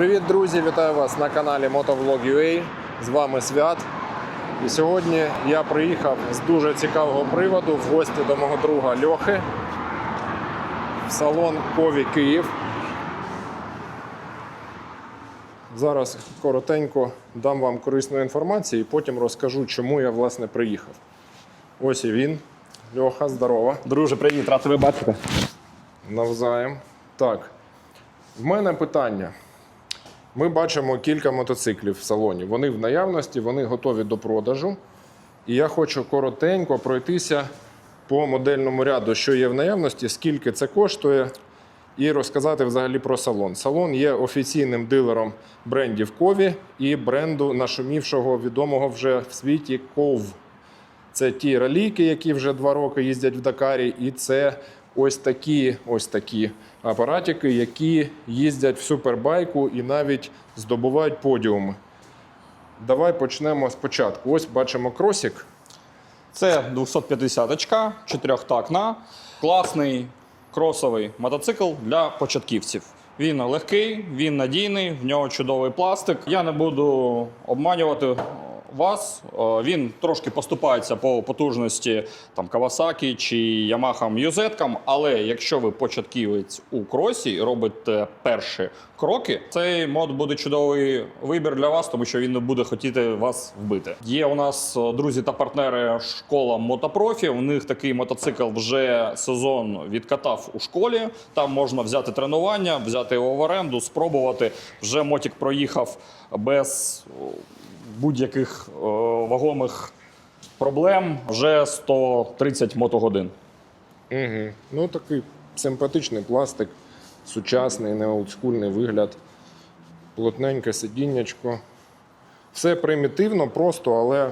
Привіт, друзі! Вітаю вас на каналі Motovlog.ua. З вами Свят. І сьогодні я приїхав з дуже цікавого приводу в гості до мого друга Льохи в салон Кові Київ. Зараз коротенько дам вам корисну інформацію і потім розкажу, чому я власне приїхав. Ось і він. Льоха, здорово. Друже, привіт, рад тебе бачити. Навзаєм. Так. В мене питання. Ми бачимо кілька мотоциклів в салоні. Вони в наявності, вони готові до продажу. І я хочу коротенько пройтися по модельному ряду, що є в наявності, скільки це коштує, і розказати взагалі про салон. Салон є офіційним дилером брендів Кові і бренду нашумівшого відомого вже в світі Ков. Це ті ралійки, які вже два роки їздять в Дакарі, і це ось такі, ось такі апаратики, які їздять в супербайку і навіть здобувають подіуми. Давай почнемо спочатку. Ось бачимо кросік. Це 250-очка, чотирьохтакна, класний кросовий мотоцикл для початківців. Він легкий, він надійний, в нього чудовий пластик. Я не буду обманювати вас. Е, Він трошки поступається по потужності там Kawasaki чи Yamaha юзеткам, але якщо ви початківець у кросі і робите перші кроки, цей мод буде чудовий вибір для вас, тому що він не буде хотіти вас вбити. Є у нас е, друзі та партнери школа мотопрофі. У них такий мотоцикл вже сезон відкатав у школі. Там можна взяти тренування, взяти його в оренду, спробувати. Вже мотик проїхав без будь-яких е, вагомих проблем. Вже 130 мотогодин. Угу. Ну, такий симпатичний пластик, сучасний, не олдскульний вигляд, плотненьке сидіннячко. Все примітивно, просто, але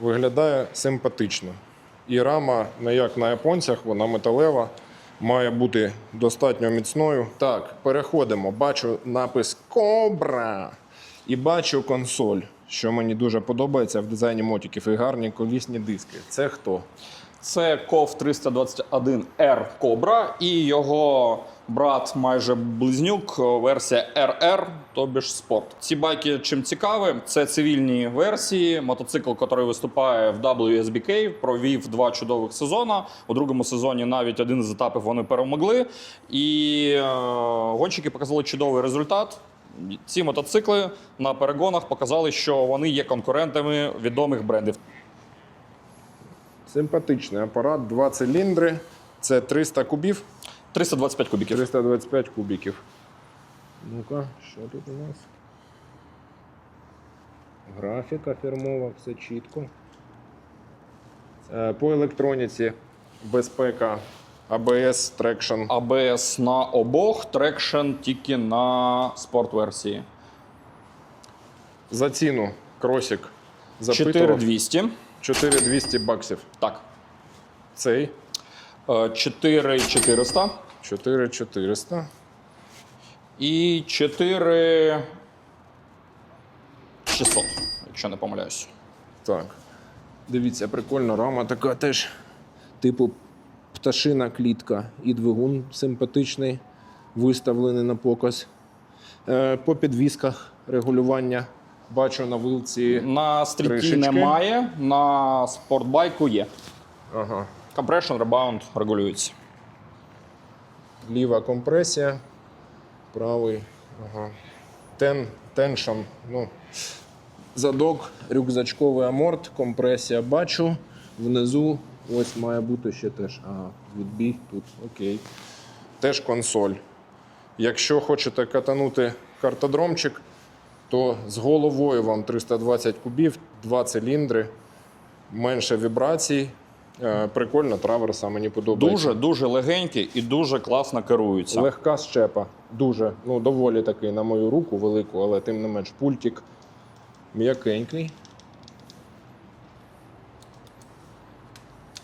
виглядає симпатично. І рама, не як на японцях, вона металева, має бути достатньо міцною. Так, переходимо. Бачу напис Кобра і бачу консоль, що мені дуже подобається в дизайні мотиків і гарні колісні диски. Це хто? Це KOV 321R Cobra і його брат майже близнюк, версія RR, тобі ж спорт. Ці байки чим цікаві, це цивільні версії. Мотоцикл, який виступає в WSBK, провів два чудових сезони. У другому сезоні навіть один з етапів вони перемогли. І е, гонщики показали чудовий результат. Ці мотоцикли на перегонах показали, що вони є конкурентами відомих брендів. Симпатичний апарат, два циліндри. Це 300 кубів, 325 кубіків. 325 кубіків. Ну-ка, що тут у нас? Графіка фірмова, все чітко. Е, По електроніці безпека ABS Traction. ABS на обох, трекшн тільки на спорт-версії. За ціну кросік запитував 4200. 4200 баксів. Так. Цей Е, 4400 4400. і 4600, якщо не помиляюсь. Так. Дивіться, прикольна рама така теж. Типу пташина клітка і двигун симпатичний, виставлений на показ. Е, По підвісках регулювання. Бачу на вилці. На стріті Кришечки. немає, на спортбайку є. Ага. Compression, rebound регулюється. Ліва компресія, правий. Ага. Тен, теншн. Ну, задок, рюкзачковий аморт, компресія бачу. Внизу ось має бути ще теж. Ага, відбій тут. Окей. Теж консоль. Якщо хочете катанути картодромчик, то з головою вам 320 кубів, два циліндри, менше вібрацій. Е, Прикольно, траверса мені подобається. Дуже дуже легенький і дуже класно керується. Легка щепа. Дуже, ну, доволі такий на мою руку велику, але тим не менш пультик м'якенький.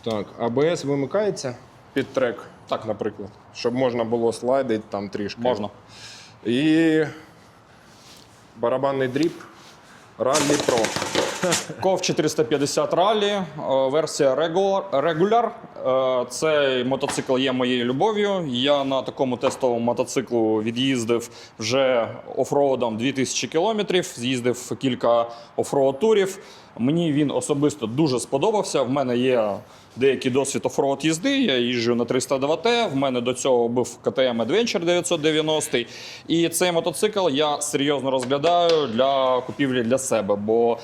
Так, АБС вимикається під трек, Так. наприклад, щоб можна було слайдити там трішки. Можна. І барабанний дріб Rally Pro. Ков 450 ралі, е, версія Regular. Е, Цей мотоцикл є моєю любов'ю. Я на такому тестовому мотоциклу від'їздив вже офроудом 2000 кілометрів, з'їздив кілька офроуд турів. Мені він особисто дуже сподобався. В мене є деякий досвід офроуд їзди. Я їжджу на 302Т. В мене до цього був KTM Adventure 990. І цей мотоцикл я серйозно розглядаю для купівлі для себе, бо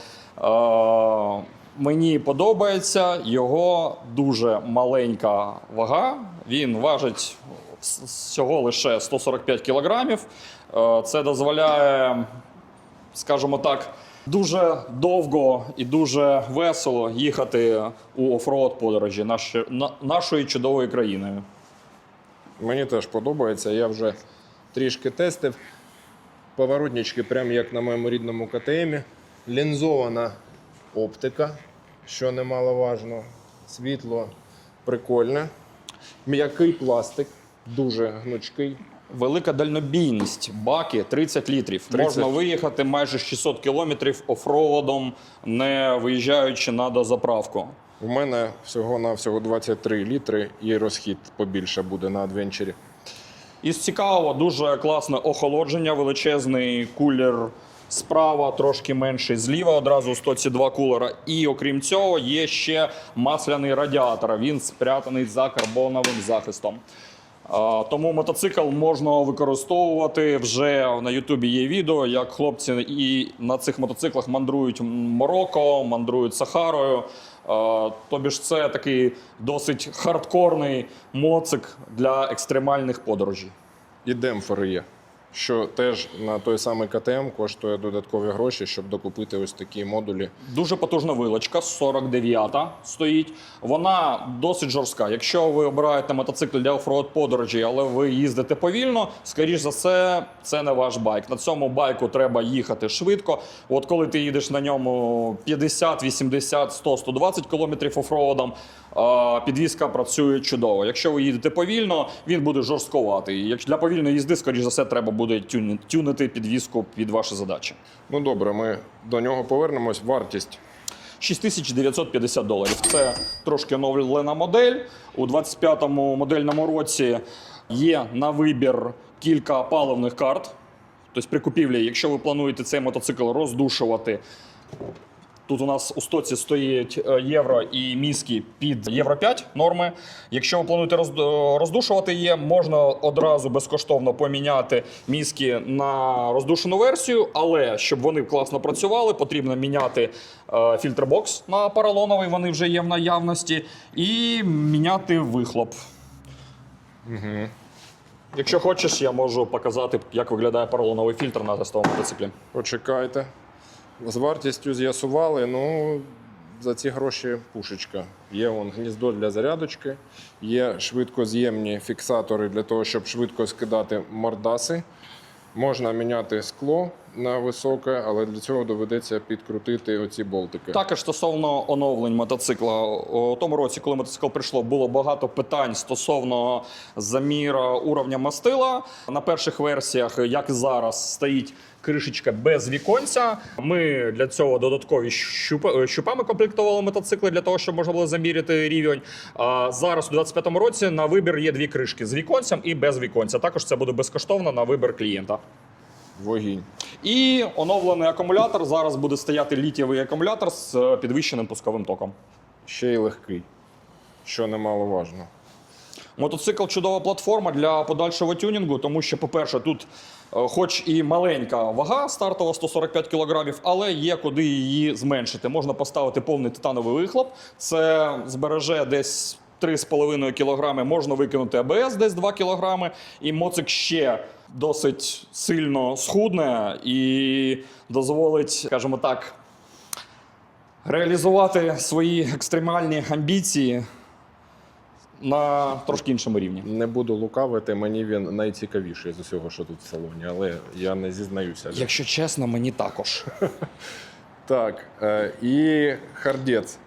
мені подобається його дуже маленька вага. Він важить всього лише 145 кілограмів. Е, це дозволяє скажімо так, дуже довго і дуже весело їхати у офроуд подорожі наші, на, нашою чудовою. Мені теж подобається. Я вже трішки тестив. Поворотнички, прям як на моєму рідному КТМ. Лінзована оптика, що немаловажно. Світло прикольне. М'який пластик, дуже гнучкий. Велика дальнобійність, баки 30 літрів. 30. Можна виїхати майже 600 кілометрів офроудом, не виїжджаючи на дозаправку. У мене всього-навсього 23 літри і розхід побільше буде на адвенчері. Із цікавого, дуже класне охолодження, величезний кулер справа, трошки менший зліва, одразу 102 кулера. І окрім цього, є ще масляний радіатор. Він спрятаний за карбоновим захистом. Тому мотоцикл можна використовувати вже на Ютубі є відео, як хлопці і на цих мотоциклах мандрують Марокко, мандрують Сахарою. Тобі ж це такий досить хардкорний моцик для екстремальних подорожей. І демпфери є. Що теж на той самий КТМ коштує додаткові гроші, щоб докупити ось такі модулі. Дуже потужна вилочка, 49-та стоїть. Вона досить жорстка. Якщо ви обираєте мотоцикл для офроуд подорожі, але ви їздите повільно, скоріш за все, це не ваш байк. На цьому байку треба їхати швидко. От коли ти їдеш на ньому 50, 80, 100, 120 км офроудом, підвізка працює чудово. Якщо ви їдете повільно, він буде жорстковатий. Для повільної їзди, скоріш за все, треба буде тюнити підвізку під ваші задачі. Ну добре, ми до нього повернемось. Вартість 6950 доларів. Це трошки оновлена модель. У 25-му модельному році є на вибір кілька паливних карт. Тобто при купівлі, якщо ви плануєте цей мотоцикл роздушувати, Тут у нас у стоці стоїть е, євро і мізки під євро 5 норми. Якщо ви плануєте роздушувати її, можна одразу безкоштовно поміняти мізки на роздушену версію, але щоб вони класно працювали, потрібно міняти е, фільтрбокс на поролоновий, вони вже є в наявності, і міняти вихлоп. Якщо хочеш, я можу показати, як виглядає поролоновий фільтр на тестовому мотоциклі. Почекайте. З вартістю з'ясували. Ну, за ці гроші пушечка. Є вон гніздо для зарядочки, є швидкоз'ємні фіксатори для того, щоб швидко скидати мордаси. Можна міняти скло на високе, але для цього доведеться підкрутити оці болтики. Також стосовно оновлень мотоцикла, у тому році, коли мотоцикл прийшло, було багато питань стосовно заміра уровня мастила. На перших версіях, як зараз, стоїть кришечка без віконця. Ми для цього додаткові щупа- щупами комплектували мотоцикли для того, щоб можна було заміряти рівень. А зараз у 25-му році на вибір є дві кришки з віконцем і без віконця. Також це буде безкоштовно на вибір клієнта. Вогінь. І оновлений акумулятор. Зараз буде стояти літієвий акумулятор з е, підвищеним пусковим током. Ще й легкий, що немаловажно. Мотоцикл чудова платформа для подальшого тюнінгу, тому що, по-перше, тут, е, хоч і маленька вага стартова 145 кг, але є куди її зменшити. Можна поставити повний титановий вихлоп, це збереже десь 3,5 кг, можна викинути АБС десь 2 кг, і моцик ще досить сильно схудне і дозволить, скажімо так, реалізувати свої екстремальні амбіції на трошки іншому рівні. Не буду лукавити, мені він найцікавіший з усього, що тут в салоні, але я не зізнаюся. Якщо чесно, мені також. Так, е, і хардець.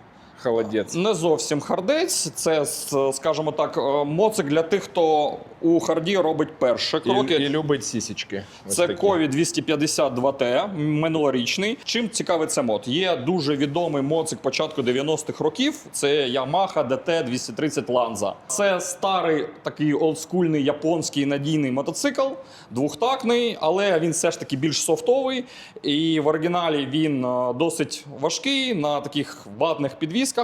Холодець. Не зовсім хардець. Це, скажімо так, е, моцик для тих, хто у харді робить перші кроки. і любить сісічки. Це. Кові 252T, минулорічний. Чим цікавий це мод? Є дуже відомий моцик початку 90-х років. Це Yamaha DT 230 Lanza. Це старий такий олдскульний японський надійний мотоцикл, двохтактний, але він все ж таки більш софтовий. І в оригіналі він е, досить важкий на таких ватних підвісках. Е,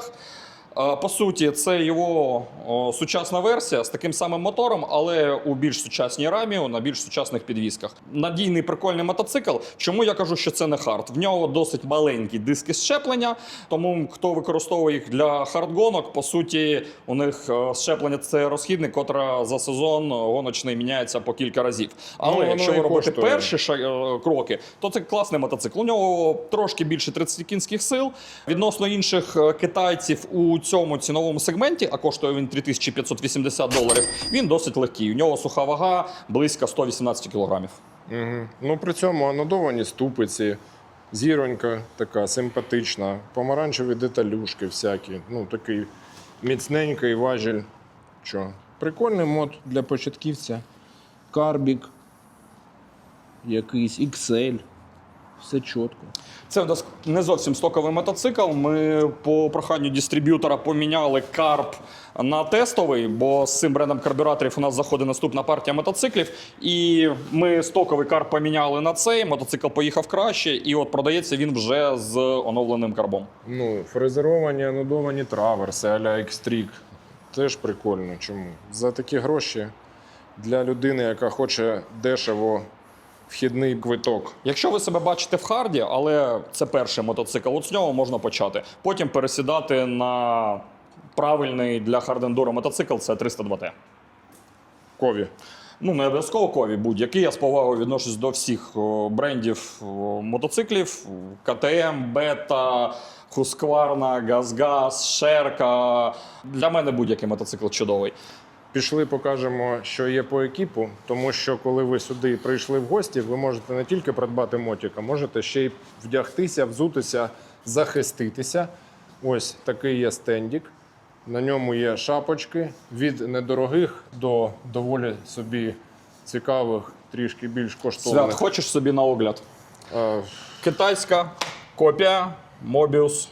По суті, це його сучасна версія з таким самим мотором, але у більш сучасній рамі, на більш сучасних підвісках. Надійний прикольний мотоцикл. Чому я кажу, що це не хард? В нього досить маленькі диски щеплення, тому хто використовує їх для хардгонок, по суті, у них е, щеплення це розхідник, котра за сезон гоночний міняється по кілька разів. Але Ну, якщо ви робите коштує. перші ша- е, кроки, то це класний мотоцикл. У нього трошки більше 30 кінських сил. Відносно інших е, китайців у цьому ціновому сегменті, а коштує він 3580 доларів. Він досить легкий. У нього суха вага близько 118 кілограмів. Угу. Ну при цьому анодовані ступиці, зіронька така симпатична, помаранчеві деталюшки всякі. Ну, такий міцненький важіль. Що? Прикольний мод для початківця. Карбік, якийсь XL. Все чітко. Це в нас не зовсім стоковий мотоцикл. Ми по проханню дистриб'ютора поміняли карп на тестовий, бо з цим брендом карбюраторів у нас заходить наступна партія мотоциклів. І ми стоковий карп поміняли на цей. Мотоцикл поїхав краще, і от продається він вже з оновленим карбом. Ну, фрезеровані, анодовані траверси а-ля Xtrig. Теж прикольно. Чому? За такі гроші для людини, яка хоче дешево вхідний квиток. Якщо ви себе бачите в харді, але це перший мотоцикл, от з нього можна почати. Потім пересідати на правильний для хардендура мотоцикл це 302T. Кові. Ну, не обов'язково кові, будь-який. Я з повагою відношусь до всіх брендів мотоциклів: КТМ, Бета, Husqvarna, Газгаз, Шерка. Для мене будь-який мотоцикл чудовий. Пішли, покажемо, що є по екіпу, тому що коли ви сюди прийшли в гості, ви можете не тільки придбати мотик, а можете ще й вдягтися, взутися, захиститися. Ось такий є стендік. На ньому є шапочки від недорогих до доволі собі цікавих, трішки більш Свят, хочеш собі на огляд? Е, Китайська копія Mobius.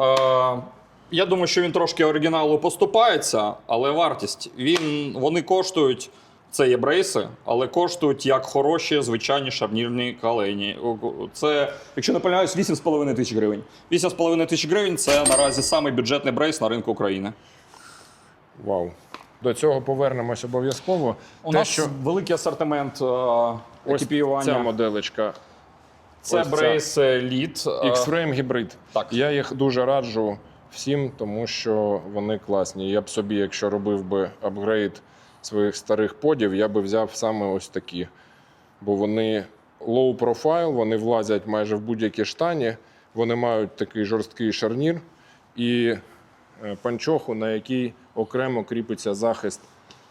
Е, я думаю, що він трошки оригіналу поступається, але вартість. Він, вони коштують. Це є брейси, але коштують як хороші звичайні шарнірні калені. Це, якщо не помиляюсь, 8,5 тисяч гривень. 8,5 тисяч гривень це наразі самий бюджетний брейс на ринку України. Вау. До цього повернемось обов'язково. У Те, нас що великий асортимент е, ось екіпіювання. ця моделечка Це ось брейс Лід. X-Frame гібрид. так. Я їх дуже раджу всім, тому що вони класні. Я б собі, якщо робив би апгрейд своїх старих подів, я би взяв саме ось такі. Бо вони low profile, вони влазять майже в будь-які штані, вони мають такий жорсткий шарнір і е, панчоху, на якій окремо кріпиться захист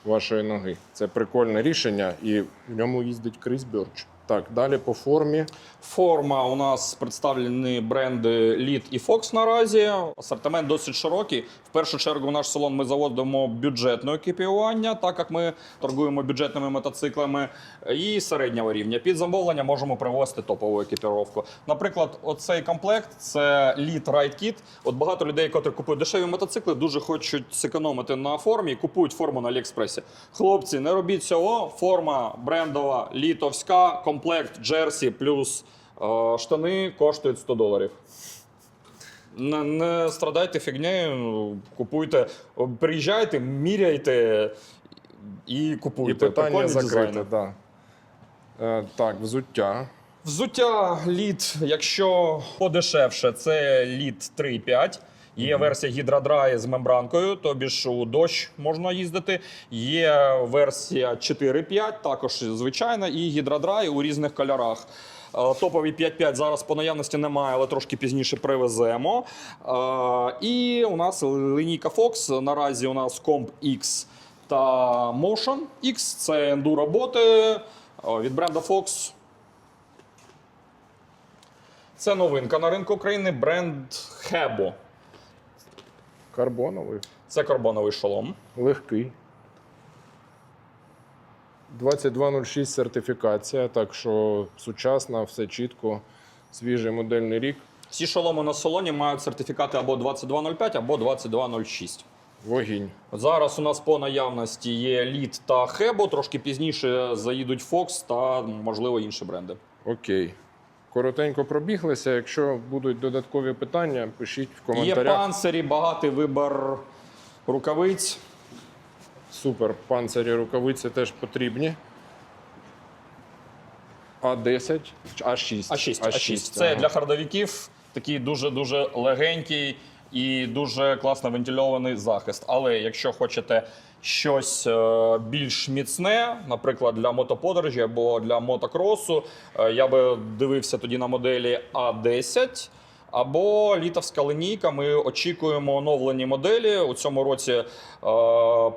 вашої ноги. Це прикольне рішення, і в ньому їздить Крис Бьорч. Так, далі по формі. Форма у нас представлені бренди Lead і Fox наразі. Асортимент досить широкий. В першу чергу в наш салон ми заводимо бюджетне екіпіювання, так як ми торгуємо бюджетними мотоциклами, і середнього рівня. Під замовлення можемо привозити топову екіпіровку. Наприклад, оцей комплект це Lead Ride Kit. От багато людей, котрі купують дешеві мотоцикли, дуже хочуть зекономити на формі купують форму на Аліекспресі. Хлопці, не робіть цього. Форма брендова, літовська, комплект Джерсі плюс е, штани коштують 100 доларів. Не, не страдайте фігнею, купуйте, приїжджайте, міряйте і купуйте. І питання Прикольні закрите. дизайни. Да. Е, так, взуття. Взуття лід, якщо подешевше, це лід 3,5. Є версія гідродрай з мембранкою, тобі ж у дощ можна їздити. Є версія 4,5, також звичайна, і гідродрай у різних кольорах. Е, Топові 5.5 зараз по наявності немає, але трошки пізніше привеземо. Е, І у нас лінійка Fox. Наразі у нас Comp X та Motion X. Це ендуро боти е, від бренду Fox. Це новинка на ринку України бренд Hebo. Карбоновий, Це карбоновий шолом. легкий. 2206 сертифікація, так що сучасна, все чітко, свіжий модельний рік. Всі шоломи на салоні мають сертифікати або 2205, або 2206. Вогінь. Зараз у нас по наявності є Лід та Хебо. Трошки пізніше заїдуть Fox та, можливо, інші бренди. Окей. Коротенько пробіглися. Якщо будуть додаткові питання, пишіть в Є коментарях. панцирі, багатий вибір рукавиць. Супер, панцирі рукавиці теж потрібні. А10, А6. А6, А6. Це ага. для хардовиків такий дуже-дуже легенький і дуже класно вентильований захист. Але якщо хочете щось е, більш міцне, наприклад, для мотоподорожі або для мотокросу, е, я би дивився тоді на моделі А10. Або літовська лінійка. Ми очікуємо оновлені моделі. У цьому році е,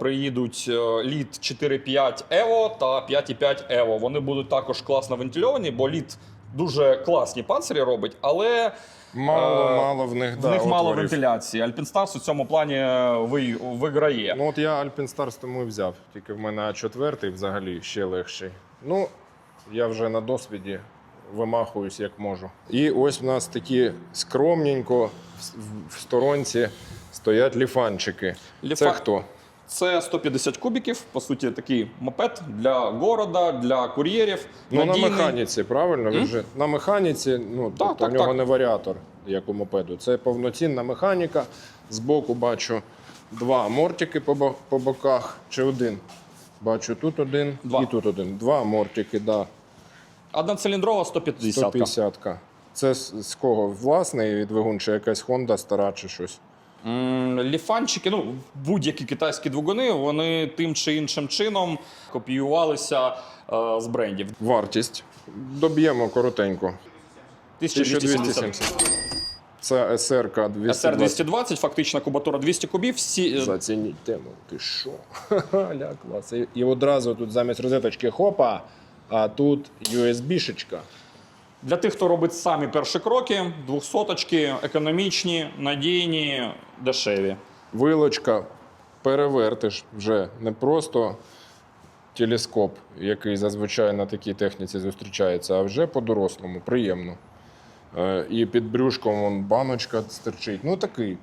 приїдуть е, літ 4.5 Evo та 5.5 Evo. Вони будуть також класно вентильовані, бо літ дуже класні панцирі робить, але Мало, Е, мало в них, в да, них мало отворів. вентиляції. Alpinstars у цьому плані е, ви- виграє. Ну от я Stars тому і взяв. Тільки в мене А4 взагалі ще легший. Ну, я вже на досвіді вимахуюсь як можу. І ось в нас такі скромненько в- сторонці стоять ліфанчики. Це хто? Це 150 кубіків, по суті, такий мопед для города, для кур'єрів. Ну, на механіці, правильно? Він же на механіці, ну, Так, тобто так, в нього так. не варіатор, як у мопеду. Це повноцінна механіка. Збоку бачу два мортики по, бо- по боках, чи один. Бачу тут один Два. і тут один. Два мортики, да. Одноциліндрова 150. 150-ка. Це з кого? Власний двигун, чи якась Honda стара, чи щось. Ліфанчики, ну будь-які китайські двигуни, вони тим чи іншим чином копіювалися е, з брендів. Вартість. Доб'ємо коротенько. 1270. 1270. Це СРК 220. SR 220, фактична кубатура 200 кубів. Всі е, Зацініть тему. Ти що? Ля, клас. І, і одразу тут замість розеточки хопа, а тут USB-шечка. Для тих, хто робить самі перші кроки, двохсоточки, економічні, надійні, дешеві. Вилочка, перевертиш вже не просто телескоп, який зазвичай на такій техніці зустрічається, а вже по-дорослому, приємно. Е, І під брюшком вон, баночка стирчить. Ну такий.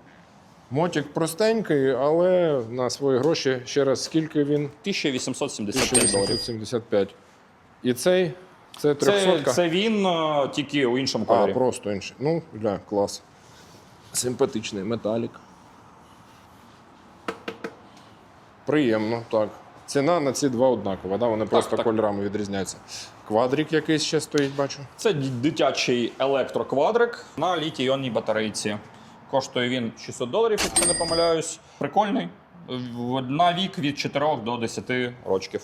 Мотик простенький, але на свої гроші ще раз скільки він? 1875 доларів. 1875. І цей це Це, 300 це він тільки у іншому А, кольорі. просто інший. Ну, бля, клас. Симпатичний металік. Приємно, так. Ціна на ці два однакова, да? вони просто так. кольорами відрізняються. Квадрик якийсь ще стоїть, бачу. Це дитячий електроквадрик на літій-іонній батарейці. Коштує він 600 доларів, якщо не помиляюсь. Прикольний. В- На вік від 4 до 10 років.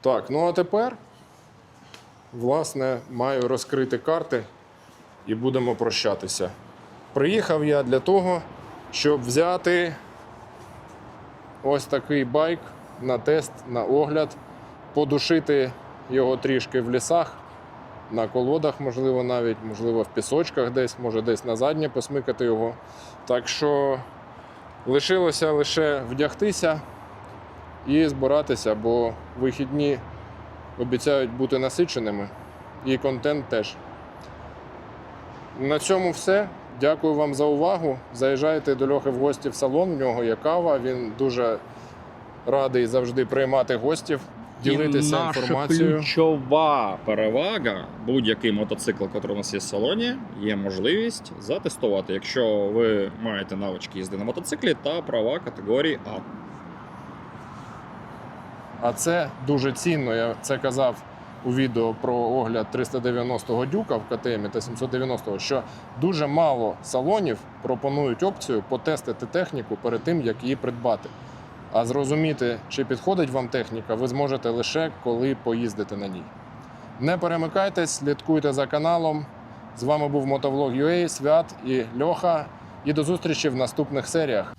Так, ну а тепер, власне, маю розкрити карти і будемо прощатися. Приїхав я для того, щоб взяти ось такий байк на тест, на огляд, подушити його трішки в лісах, на колодах, можливо, навіть, можливо, в пісочках десь, може десь на заднє посмикати його. Так що лишилося лише вдягтися і збиратися, бо вихідні обіцяють бути насиченими, і контент теж. На цьому все. Дякую вам за увагу. Заїжджайте до Льохи в гості в салон. В нього є кава. Він дуже радий завжди приймати гостів, ділитися І наша інформацією. ключова перевага будь-який мотоцикл, який у нас є в салоні, є можливість затестувати, якщо ви маєте навички їзди на мотоциклі та права категорії А. А це дуже цінно. Я це казав у відео про огляд 390-го дюка в КТМ та 790-го, що дуже мало салонів пропонують опцію потестити техніку перед тим, як її придбати. А зрозуміти, чи підходить вам техніка, ви зможете лише коли поїздите на ній. Не перемикайтесь, слідкуйте за каналом. З вами був Мотовлог.ua, Свят і Льоха. І до зустрічі в наступних серіях.